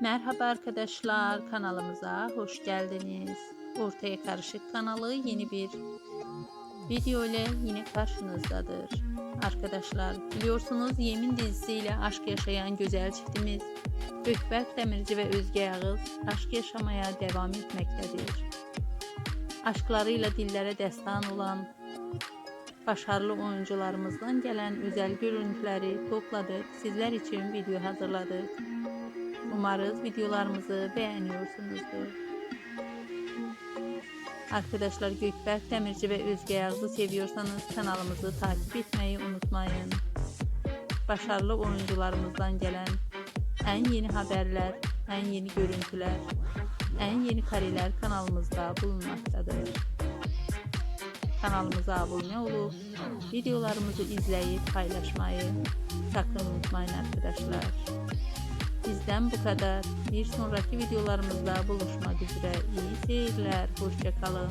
Merhaba arkadaşlar kanalımıza hoş geldiniz. Ortaya Karışık kanalı yeni bir video ile yine karşınızdadır. Arkadaşlar biliyorsunuz Yemin dizisiyle aşk yaşayan güzel çiftimiz Gökberk Demirci ve Özge Yağız aşk yaşamaya devam etmektedir. Aşklarıyla dillere destan olan başarılı oyuncularımızdan gelen özel görüntüleri topladık. Sizler için video hazırladık. Umarız videolarımızı beğeniyorsunuzdur. Arkadaşlar Gökberk Demirci ve Özge Yağız'ı seviyorsanız kanalımızı takip etmeyi unutmayın. Başarılı oyuncularımızdan gelen en yeni haberler, en yeni görüntüler, en yeni kareler kanalımızda bulunmaktadır. Kanalımıza abone olup videolarımızı izleyip paylaşmayı sakın unutmayın arkadaşlar. Bizden bu kadar. Bir sonraki videolarımızda buluşmak üzere. İyi seyirler. Hoşçakalın.